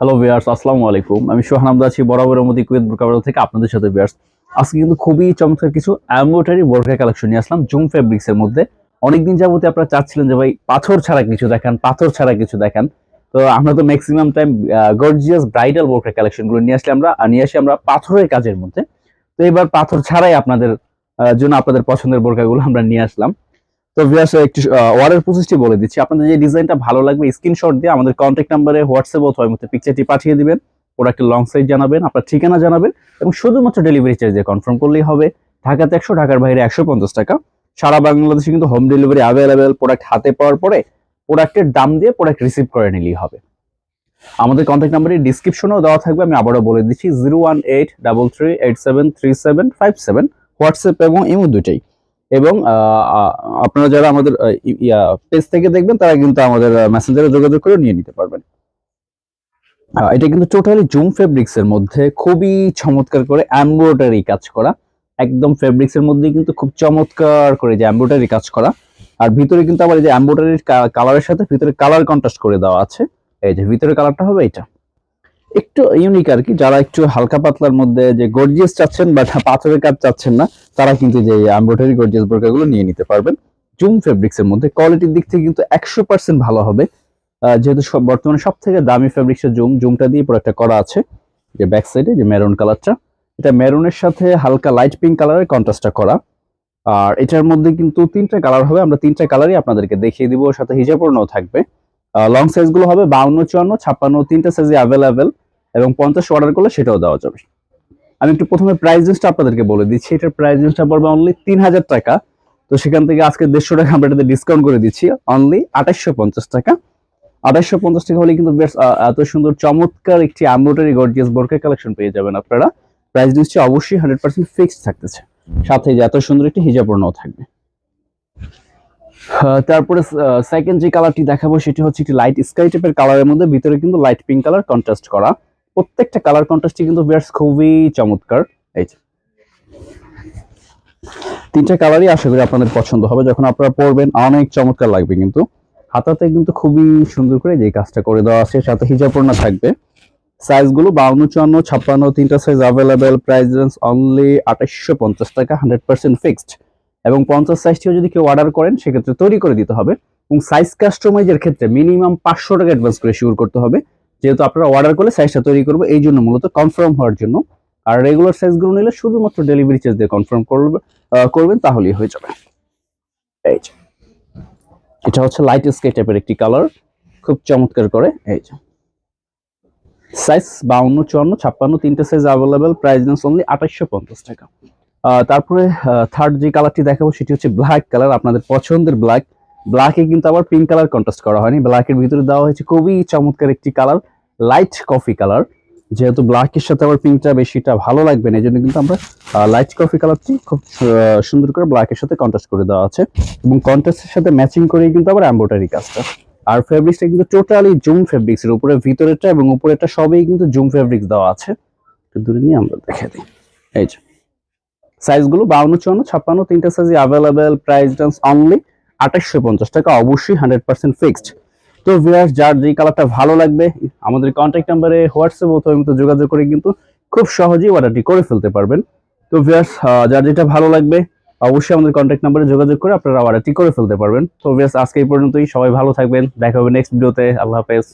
Hello viewers আসসালামু আলাইকুম। আমি সোহান আহমদ আছি বরাবরের মধ্যে কুয়েত বোরকাবাজার থেকে আপনাদের সাথে ভিয়ার্স আজকে কিন্তু খুবই চমৎকার কিছু অ্যাম্বোটারি বোরকা কালেকশন নিয়ে আসলাম জুম ফেব্রিক্স এর মধ্যে। অনেকদিন যাবতে আপনারা চাচ্ছিলেন যে, ভাই, পাথর ছাড়া কিছু দেখান, পাথর ছাড়া কিছু দেখান। তো আমরা তো ম্যাক্সিমাম টাইম গর্জিয়াস ব্রাইডাল বোরকা কালেকশনগুলো নিয়ে আসলে আমরা নিয়ে আসি আমরা পাথরের কাজের মধ্যে। তো এবার পাথর ছাড়াই আপনাদের জন্য আপনাদের পছন্দের বোরকাগুলো আমরা নিয়ে আসলাম। তো ভিয়াস একটু অর্ডার প্রসেসটি বলে দিচ্ছি। আপনাদের যে ডিজাইনটা ভালো লাগবে স্ক্রিনশট দিয়ে আমাদের কন্ট্যাক্ট নাম্বারে হোয়াটসঅ্যাপ অথবা মধ্যে পিকচারটি পাঠিয়ে দিবেন। প্রোডাক্টের লং সাইজ জানাবেন, আপনার ঠিকানা জানাবেন এবং শুধুমাত্র ডেলিভারি চার্জ দিয়ে কনফার্ম করলেই হবে। ঢাকাতে একশো, ঢাকার বাইরে একশো পঞ্চাশ টাকা। সারা বাংলাদেশে কিন্তু হোম ডেলিভারি অ্যাভেলেবেল প্রোডাক্ট হাতে পাওয়ার পরে প্রোডাক্টের দাম দিয়ে প্রোডাক্ট রিসিভ করে নিলেই হবে। আমাদের কন্ট্যাক্ট নাম্বারে ডিসক্রিপশনেও দেওয়া থাকবে, আমি আবারও বলে দিচ্ছি zero one eight double three eight seven three seven five seven WhatsApp এবং ইমো দুইটাই। এবং আপনারা যারা আমাদের পেজ থেকে দেখবেন, তারা কিন্তু আমাদের মেসেঞ্জারে যোগাযোগ করে নিয়ে নিতে পারবেন। এটা কিন্তু টোটালি জুম ফেব্রিক্স এর মধ্যে খুবই চমৎকার করে এমব্রয়ডারি কাজ করা। একদম ফেব্রিক্স এর মধ্যে কিন্তু খুব চমৎকার করে যে এমব্রয়ডারি কাজ করা। আর ভিতরে কিন্তু আবার এই যে এমব্রয়ডারির কালারের সাথে ভিতরে কালার কন্ট্রাস্ট করে দেওয়া আছে। এই যে ভিতরে কালারটা হবে এটা একটু ইউনিক আর কি যারা একটু হালকা পাতলার মধ্যে যে গর্জিয়াস চাচ্ছেন বা পাথরের কাজ চাচ্ছেন না, তারা কিন্তু যে এমব্রয়ডারি গর্জিয়াস বোরকাগুলো নিয়ে নিতে পারবেন। জুম ফেব্রিক্স এর মধ্যে কোয়ালিটির দিক থেকে কিন্তু একশো পার্সেন্ট ভালো হবে। যেহেতু সব বর্তমানে সব থেকে দামি ফেব্রিক্স এর জুম জুমটা দিয়ে প্রোডাক্টটা করা আছে। যে ব্যাক সাইডে যে মেরুন কালারটা এটা মেরুনের সাথে হালকা লাইট পিঙ্ক কালারের কন্ট্রাস্টটা করা। আর এটার মধ্যে কিন্তু তিনটা কালার হবে। আমরা তিনটা কালারই আপনাদেরকে দেখিয়ে দিব। সাথে হিজাবর্ণও থাকবে। লং সাইজগুলো হবে বাউন্ন, চুয়ান্ন, ছাপ্পান্ন, তিনটা সাইজে অ্যাভেলেবেল এবং পঞ্চাশ অর্ডার করলে সেটাও দেওয়া যাবে। আমি একটু প্রথমে প্রাইস রেঞ্জটা আপনাদেরকে বলে দিচ্ছি এটার প্রাইস রেঞ্জটা পড়বে অনলি তিন হাজার টাকা। তো সেখান থেকে আজকে দেড়শো টাকা আমরা এটাতে ডিসকাউন্ট করে দিচ্ছি। অনলি আঠাশশো পঞ্চাশ টাকা। আঠাশশো পঞ্চাশ টাকা হলে কিন্তু বেশ এত সুন্দর চমৎকার একটি এমব্রয়ডারি গর্জিয়াস বোরকা কালেকশন পেয়ে যাবেন আপনারা। প্রাইস রেঞ্জটি অবশ্যই হান্ড্রেড পার্সেন্ট ফিক্সড থাকতেছে। সাথে যে এত সুন্দর একটি হিজাবর্ণও থাকবে। তারপরে সেকেন্ড যে কালারটি দেখাবো সেটি হচ্ছে একটি লাইট স্কাই টাইপের কালারের মধ্যে। ভিতরে কিন্তু লাইট পিঙ্ক কালার কন্ট্রাস্ট করা। প্রত্যেকটা কালার কন্ট্রাস্টই কিন্তু বেশ খুবই চমৎকার। এই যে। তিনটা কালারই আশা করি আপনাদের পছন্দ হবে, যখন আপনারা পরবেন, অনেক চমৎকার লাগবে কিন্তু। হাতাতে কিন্তু খুবই সুন্দর করে যে কাজটা করে দেওয়া আছে, সাথে হিজাবপূর্ণ থাকবে। সাইজগুলো বাউন্ন, চুয়ান্ন, ছাপ্পান্ন, তিনটা size available price range only আঠাশশো পঞ্চাশ টাকা হান্ড্রেড পার্সেন্ট ফিক্সড এবং পঞ্চাশ সাইজটিও যদি কেউ অর্ডার করেন, সেক্ষেত্রে তৈরি করে দিতে হবে। এবং সাইজ কাস্টমাইজের ক্ষেত্রে মিনিমাম পাঁচশো টাকা অ্যাডভান্স করে শিওর করতে হবে। যেহেতু আপনারা অর্ডার করলে সাইজটা তৈরি করব, এই জন্য মূলত কনফার্ম হওয়ার জন্য। আর রেগুলার সাইজগুলো নিলে শুধুমাত্র ডেলিভারি চার্জ দিয়ে কনফার্ম করবে করবেন, তাহলেই হয়ে যাবে। এই যে, এটা হচ্ছে লাইট স্কাই টাইপের একটি কালার খুব চমৎকার করে। এই যে সাইজ বাউন্ন, চুয়ান্ন, ছাপ্পান্ন, তিনটে size available price range only আঠাশশো পঞ্চাশ টাকা। তারপরে থার্ড যে কালারটি দেখাবো, সেটি হচ্ছে ব্ল্যাক কালার আপনাদের পছন্দের ব্ল্যাক ব্ল্যাকে কিন্তু আবার পিঙ্ক কালার কন্ট্রাস্ট করা হয়নি। ব্ল্যাকের ভিতরে দেওয়া হয়েছে খুবই চমৎকার একটি কালার লাইট কফি কালার যেহেতু ব্ল্যাকের সাথে আবার পিঙ্কটা বেশিটা ভালো লাগবে না এই জন্য কিন্তু আমরা লাইট কফি কালারটি খুব সুন্দর করে ব্ল্যাকের সাথে কন্ট্রাস্ট করে দেওয়া আছে। এবং কন্ট্রাস্টের সাথে ম্যাচিং করেই কিন্তু আবার এম্বোটারি কাজটা। আর ফেব্রিক্সটা কিন্তু টোটালি জুম ফেব্রিক্স এর উপরে, ভিতরেরটা এবং উপরেরটা সবই কিন্তু জুম ফেব্রিক্স দেওয়া আছে। দূরে নিয়ে আমরা দেখে দিই। এই যে সাইজগুলো বাউন্ন, চুয়ান্ন, ছাপ্পান্ন, তিনটা size available price range only আঠাশশো পঞ্চাশ টাকা, অবশ্যই হান্ড্রেড পার্সেন্ট ফিক্সড। তো ভিউয়ার্স, যার যে কালারটা ভালো লাগবে, আমাদের কন্ট্যাক্ট নাম্বারে হোয়াটসঅ্যাপ অথবা মতো যোগাযোগ করে কিন্তু খুব সহজেই অর্ডারটি করে ফেলতে পারবেন। তো ভিউয়ার্স যার যেটা ভালো লাগবে, অবশ্যই আমাদের কন্ট্যাক্ট নাম্বারে যোগাযোগ করে আপনারা অর্ডারটি করে ফেলতে পারবেন। তো ভিউয়ার্স, আজকে এই পর্যন্তই। সবাই ভালো থাকবেন। দেখা হবে নেক্সট ভিডিওতে আল্লাহ হাফেজ।